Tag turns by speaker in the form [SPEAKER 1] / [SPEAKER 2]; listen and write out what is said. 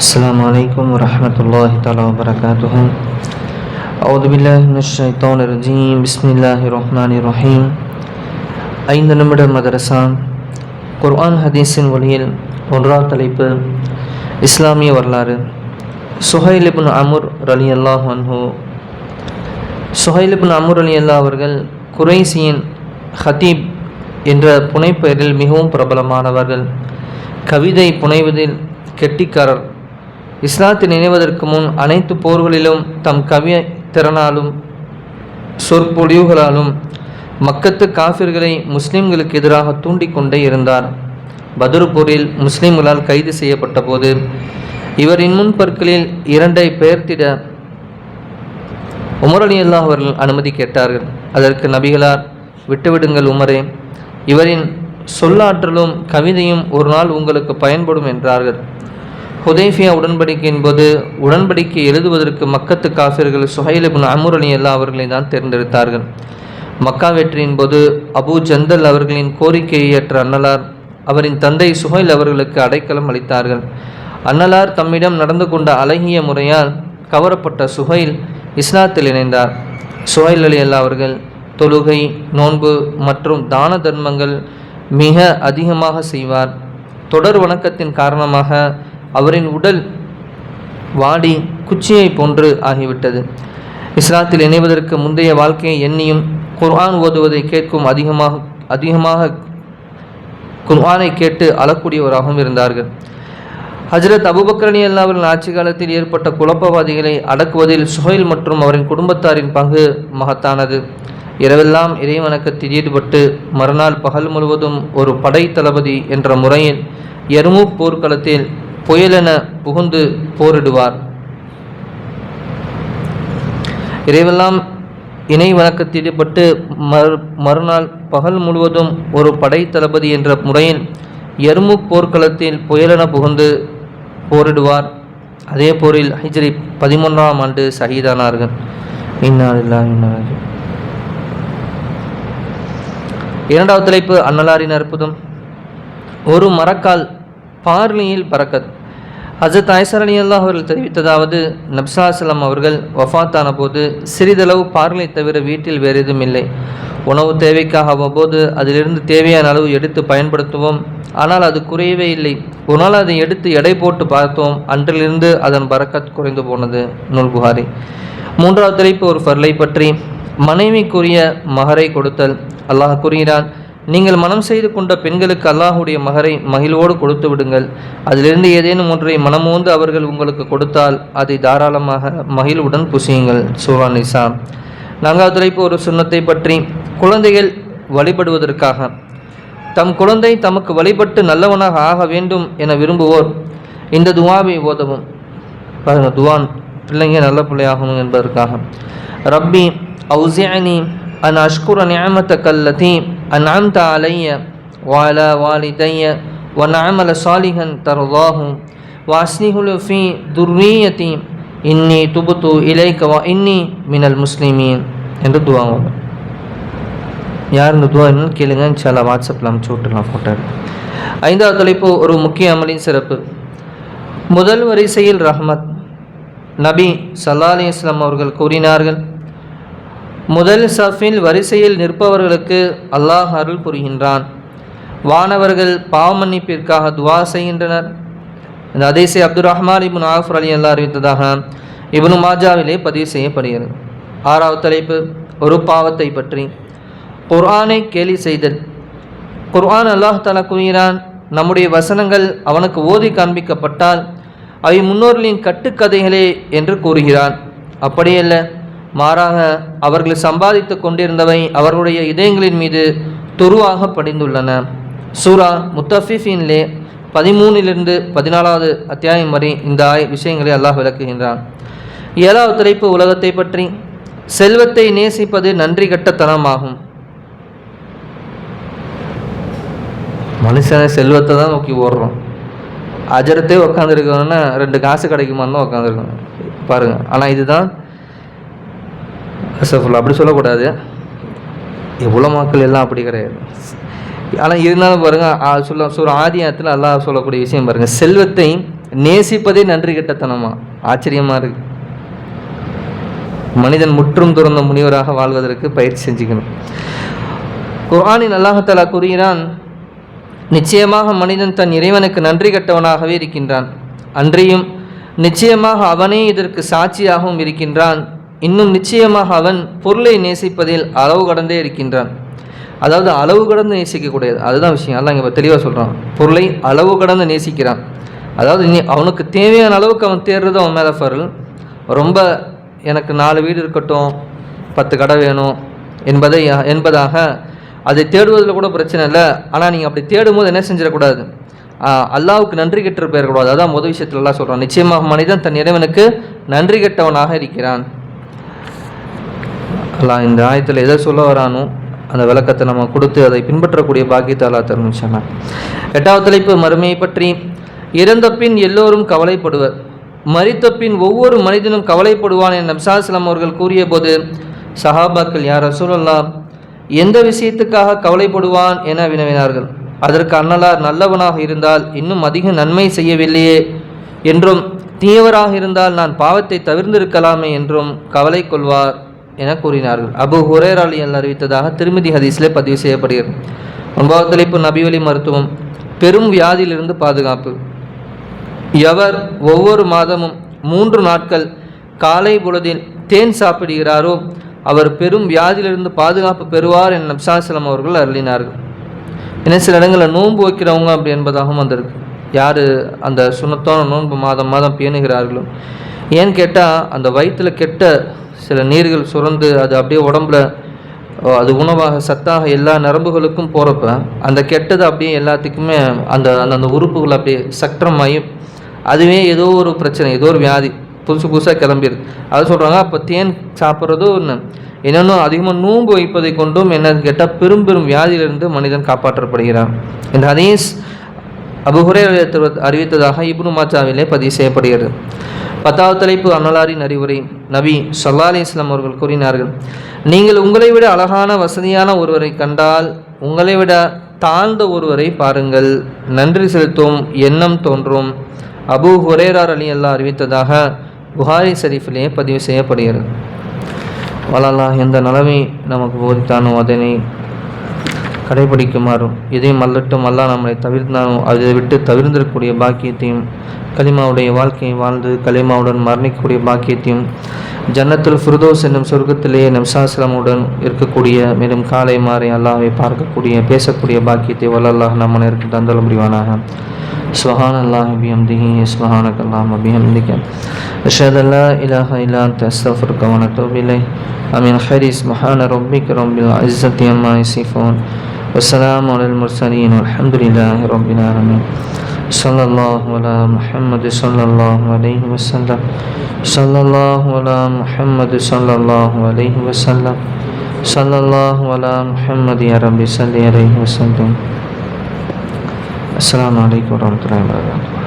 [SPEAKER 1] السلام عليكم ورحمة الله تعالى وبركاته أعوذ بالله من الشيطان الرجيم بسم الله الرحمن الرحيم ஐந்து நிமிட மதரசா குர்ஆன் ஹதீஸின் வழியில் ஒன்றாம் தலைப்பு இஸ்லாமிய வரலாறு சுஹைல் இப்னு அமுர் ரலி அல்லாஹ் அன்ஹு சுஹைல் இப்னு அமுர் அலி அல்லா அவர்கள் குறைசியின் ஹதீப் என்ற புனைப்பெயரில் மிகவும் பிரபலமானவர்கள் கவிதை புனைவதில் கெட்டிக்காரர் இஸ்லாத்தை நினைவதற்கு முன் அனைத்து போர்களிலும் தம் கவிய திறனாலும் சொற்பொழிவுகளாலும் மக்கத்து காஃபிர்களை முஸ்லிம்களுக்கு எதிராக தூண்டிக்கொண்டே இருந்தார். பதுருபூரில் முஸ்லிம்களால் கைது செய்யப்பட்ட போது இவரின் முன்பற்களில் இரண்டை பெயர்த்திட உமர் அலி அல்லாஹ் அவர்கள் அனுமதி கேட்டார்கள். அதற்கு நபிகளார் விட்டுவிடுங்கள் உமரே இவரின் சொல்லாற்றலும் கவிதையும் ஒரு நாள் உங்களுக்கு பயன்படும் என்றார்கள். ஹுதேஃபியா உடன்படிக்கையின் போது உடன்படிக்கை எழுதுவதற்கு மக்கத்து காஃபிர்கள் சுஹைல் இப்னு அமுர் அலி அல்லா அவர்களை தான் தேர்ந்தெடுத்தார்கள். மக்கா வெற்றியின் போது அபு ஜந்தல் அவர்களின் கோரிக்கையை ஏற்ற அன்னலார் அவரின் தந்தை சுஹைல் அவர்களுக்கு அடைக்கலம் அளித்தார்கள். அன்னலார் தம்மிடம் நடந்து கொண்ட அழகிய முறையால் கவரப்பட்ட சுஹைல் இஸ்லாத்தில் இணைந்தார். சுஹைல் அலி அல்லா அவர்கள் தொழுகை நோன்பு மற்றும் தான தர்மங்கள் மிக அதிகமாக செய்வார். தொடர் வணக்கத்தின் காரணமாக அவரின் உடல் வாடி குச்சியை போன்று ஆகிவிட்டது. இஸ்லாத்தில் இணைவதற்கு முந்தைய வாழ்க்கையை எண்ணியும் குர்ஆன் ஓதுவதை கேட்கும் அதிகமாக அதிகமாக குர்ஆனை கேட்டு அழக்கூடியவராகவும் இருந்தார்கள். ஹஜரத் அபுபக்ரணி அல்லாவின் ஆட்சி காலத்தில் ஏற்பட்ட குழப்பவாதிகளை அடக்குவதில் சுஹைல் மற்றும் அவரின் குடும்பத்தாரின் பங்கு மகத்தானது. இரவெல்லாம் இறைவணக்கத்தில் ஈடுபட்டு மறுநாள் பகல் முழுவதும் ஒரு படை தளபதி என்ற முறையில் எருமூப் போர்க்களத்தில் புயலென புகுந்து போரிடுவார். இறைவெல்லாம் இணை வணக்கத்தில் ஈடுபட்டு மறு மறுநாள் பகல் முழுவதும் ஒரு படை தளபதி என்ற முறையில் எருமு போர்க்களத்தில் புயலென புகுந்து போரிடுவார். அதே போரில் ஹைஜரி பதிமூன்றாம் ஆண்டு சகிதானார்கள். இன்னாரில்லா இன்னாலி இரண்டாவது தலைப்பு அன்னலாரின் அற்புதம். ஒரு மரக்கால் பார்லியில் பறக்கத். அஜத் ஐசர் அல்லாஹ் அவர்கள் தெரிவித்ததாவது நப்சாசலம் அவர்கள் வஃத்தான போது சிறிதளவு பார்வை தவிர வீட்டில் வேறு எதுவும் இல்லை. உணவு தேவைக்காக அவ்வப்போது அதிலிருந்து தேவையான அளவு எடுத்து பயன்படுத்துவோம். ஆனால் அது குறையவே இல்லை. ஒரு நாள் அதை எடுத்து எடை போட்டு பார்த்தோம். அன்றிலிருந்து அதன் பறக்கத் குறைந்து போனது. நூல் புகாரி. மூன்றாவது தலைப்பு ஒரு ஃபர்லை பற்றி. மனைவிக்குரிய மகரை கொடுத்தல். அல்லாஹ் கூறுகிறான் நீங்கள் மனம் செய்து கொண்ட பெண்களுக்கு அல்லாஹுடைய மகரை மகிழ்வோடு கொடுத்து விடுங்கள். அதிலிருந்து ஏதேனும் ஒன்றை மனமோந்து அவர்கள் உங்களுக்கு கொடுத்தால் அதை தாராளமாக மகிழ்வுடன் புசியுங்கள். சூரா நிசா. நான்காவது தலைப்பு ஒரு சுண்ணத்தை பற்றி. குழந்தைகள் வழிபடுவதற்காக. தம் குழந்தை தமக்கு வழிபட்டு நல்லவனாக ஆக வேண்டும் என விரும்புவோர் இந்த துவாவை ஓதவும். பாருங்கள் துவான் பிள்ளைங்க நல்ல பிள்ளையாகணும் என்பதற்காக. ரப்பி அவுசியனி அன் அஷ்குர நியமத்தக் அல்லதி أنعمت علي وعلى والدي ونعمل صالحا ترضاه وأصلح له في ذريتي இன்னி துபுத்து இலைக்க வா இன்னி மினல் முஸ்லிமீன் என்று துவாங்க யார் இந்த துவா என்னன்னு கேளுங்க இன்ஷால்லா வாட்ஸ்அப்பில் அனுப்பிச்சு விட்டுலாம் ஃபோட்டோ ஐந்தாவது தலைப்பு ஒரு முக்கிய அமலின் சிறப்பு முதல் வரிசையில் ரஹ்மத் நபி சல்லா அலி இஸ்லாம் அவர்கள் கூறினார்கள் முதல் சஃபில் வரிசையில் நிற்பவர்களுக்கு அல்லாஹ் அருள் புரிகின்றான். வானவர்கள் பாவமன்னிப்பிற்காக துவா செய்கின்றனர். இந்த அதேசை அப்துல் ரஹ்மான் இபுன் ஆஃபர் அலி அல்லா அறிவித்ததாக இப்னு மாஜாவிலே பதிவு செய்யப்படுகிறது. ஆறாவது தலைப்பு ஒரு பாவத்தை பற்றி. குர்ஆனை கேலி செய்தல். குர்ஆன் அல்லாஹ் தலா கூறுகிறான் நம்முடைய வசனங்கள் அவனுக்கு ஓதி காண்பிக்கப்பட்டால் அவை முன்னோர்களின் கட்டுக்கதைகளே என்று கூறுகிறான். அப்படியல்ல. மாறாக அவர்கள் சம்பாதித்து கொண்டிருந்தவை அவர்களுடைய இதயங்களின் மீது துருவாக படிந்துள்ளன. சூரா முத்தஃபிஃபின்லே பதிமூணிலிருந்து பதினாலாவது அத்தியாயம் வரை இந்த ஆய் விஷயங்களை அல்லாஹ் விளக்குகின்றான். ஏழாவது தலைப்பு உலகத்தை பற்றி. செல்வத்தை நேசிப்பது நன்றி கட்டத்தனமாகும். மனுஷனை செல்வத்தை தான் நோக்கி ஓடுறோம் அஜரத்தே உட்காந்துருக்கணும்னா ரெண்டு காசு கிடைக்குமான்னு தான் உட்காந்துருக்கோம் பாருங்கள் ஆனால் இதுதான் அசஃபுல் அப்படி சொல்லக்கூடாது. எவ்வளோ மக்கள் எல்லாம் அப்படி கிடையாது. ஆனால் இருந்தாலும் பாருங்கள் சொல்ல சொல்ற ஆதியத்தில் அல்லாஹ் சொல்லக்கூடிய விஷயம் பாருங்கள் செல்வத்தை நேசிப்பதே நன்றி கெட்டத்தனமா? ஆச்சரியமாக இருக்கு. மனிதன் முற்றும் துறந்த முனிவராக வாழ்வதற்கு பயிற்சி செஞ்சுக்கணும். குரானின் அல்லாஹாலா கூறுகிறான் நிச்சயமாக மனிதன் தன் இறைவனுக்கு நன்றி கட்டவனாகவே இருக்கின்றான். அன்றியும் நிச்சயமாக அவனே இதற்கு சாட்சியாகவும் இருக்கின்றான். இன்னும் நிச்சயமாக அவன் பொருளை நேசிப்பதில் அளவு கடந்தே இருக்கின்றான். அதாவது அளவு கடந்து நேசிக்கக்கூடியது. அதுதான் விஷயம். அதான் இங்கே தெளிவாக சொல்கிறான் பொருளை அளவு கடந்து நேசிக்கிறான். அதாவது நீ அவனுக்கு தேவையான அளவுக்கு அவன் தேடுறது அவன் மேலே ஃபருள் ரொம்ப எனக்கு நாலு வீடு இருக்கட்டும் பத்து கடை வேணும் என்பதை என்பதாக அதை தேடுவதில் கூட பிரச்சனை இல்லை. ஆனால் நீங்கள் அப்படி தேடும் போது என்ன செஞ்சிடக்கூடாது? அல்லாவுக்கு நன்றி கெட்டு போயிடக்கூடாது அதான் முதல் விஷயத்துலலாம் சொல்கிறான் நிச்சயமாக மனிதன் தன் இறைவனுக்கு நன்றி கெட்டவனாக இருக்கிறான். அல்லாஹ் இந்த ஆயத்தில் எதை சொல்ல வரானோ அந்த விளக்கத்தை நம்ம கொடுத்து அதை பின்பற்றக்கூடிய பாக்கியத்தை அல்லா தருமிச்சாங்க எட்டாவது தலைப்பு மறுமையை பற்றி. இறந்த பின் எல்லோரும் கவலைப்படுவர். மறித்த பின் ஒவ்வொரு மனிதனும் கவலைப்படுவான் என நப்சாஸ்லாம் அவர்கள் கூறிய போது சஹாபாக்கள் யார் ரசூலல்லா எந்த விஷயத்துக்காக கவலைப்படுவான்? என வினவினார்கள். அதற்கு அன்னலார் நல்லவனாக இருந்தால் இன்னும் அதிக நன்மை செய்யவில்லையே என்றும் தீயவராக இருந்தால் நான் பாவத்தை தவிர்ந்திருக்கலாமே என்றும் கவலை கொள்வார். என கூறினார்கள். அபு ஹுரேர் அலி அல் அறிவித்ததாக திருமதி ஹதீஸ்லே பதிவு செய்யப்படுகிறது. ஒன்பதாவது தலைப்பு நபிவலி மருத்துவம். பெரும் வியாதியிலிருந்து பாதுகாப்பு. எவர் ஒவ்வொரு மாதமும் மூன்று நாட்கள் காலை பொழுதில் தேன் சாப்பிடுகிறாரோ அவர் பெரும் வியாதியிலிருந்து பாதுகாப்பு பெறுவார் என நப்சாசலம் அவர்கள் அருளினார்கள். ஏன்னா சில இடங்களில் நோன்பு வைக்கிறவங்க அப்படி என்பதாகவும் வந்திருக்கு. யார் அந்த சுனத்தோன நோன்பு மாதம் மாதம் பேணுகிறார்களோ? ஏன்னு கேட்டால் அந்த வயிற்றில் கெட்ட சில நீர்கள் சுரந்து அது அப்படியே உடம்புல அது உணவாக சத்தாக எல்லா நரம்புகளுக்கும் போகிறப்ப அந்த கெட்டது அப்படியே எல்லாத்துக்குமே அந்த அந்த உறுப்புகள் அப்படியே சக்கரமாகி அதுவே ஏதோ ஒரு பிரச்சனை ஏதோ ஒரு வியாதி புதுசு புதுசாக கிளம்பிடுது. அது சொல்கிறாங்க அப்போ தேன் சாப்பிட்றதும் ஒன்று என்னென்னு அதிகமாக நோன்பு வைப்பதை கொண்டும் என்னன்னு கேட்டால் பெரும் பெரும் வியாதியிலிருந்து மனிதன் காப்பாற்றப்படுகிறான். இந்த ஹதீஸ் அபுஹுரே அறிவித்ததாக இப்னு மாச்சாவிலே பதிவு செய்யப்படுகிறது. பத்தாவது தலைப்பு அன்னலாரின் அறிவுரை. நபி சல்லா அலி இஸ்லாம் அவர்கள் கூறினார்கள் நீங்கள் உங்களை விட அழகான வசதியான ஒருவரை கண்டால் உங்களை விட தாழ்ந்த ஒருவரை பாருங்கள். நன்றி செலுத்தும் எண்ணம் தோன்றும். அபு ஹுரேரார் அலி அல்லா அறிவித்ததாக புகாரி ஷரீஃபிலே பதிவு செய்யப்படுகிறது. வளலா எந்த நிலைமை நமக்கு போதித்தானோ அதனை கடைபிடிக்குமாறும் இதை மல்லட்டும் அல்லா நம்மளை தவிர்த்தாலும் அதை விட்டு தவிர்ந்திருக்கக்கூடிய பாக்கியத்தையும் கலிமாவுடைய வாழ்க்கையை வாழ்ந்து கலிமாவுடன் மரணிக்கக்கூடிய பாக்கியத்தையும் ஜன்னத்தில் ஃபுர்தோஸ் என்னும் சொர்க்கத்திலேயே நம்சாசிரமுடன் இருக்கக்கூடிய மேலும் காலை மாறி அல்லாவை பார்க்கக்கூடிய பேசக்கூடிய பாக்கியத்தை வல்லல்லாஹ் நம்ம நேருக்கு தந்தல முடிவானாக சுஹான் அல்லாஹ் அபிஹம்திஹி சுஹானக் அல்லாம் அபிஹம்திக அஷத் அல்லா இலாஹ இல்லா தஸ்தஃபர் கவனத்தோ பிலை அமீன். ஹரிஸ் மஹான ரொம்பிக் ரொம்பில் அஸ்ஸத் அம்மா இசிஃபோன் والسلام على المرسلين والحمد لله رب العالمين. صلى الله على محمد صلى الله عليه وسلم. صلى الله على محمد صلى الله عليه وسلم. صلى الله على محمد يا رب صل عليه وسلم. السلام عليكم ورحمة الله وبركاته.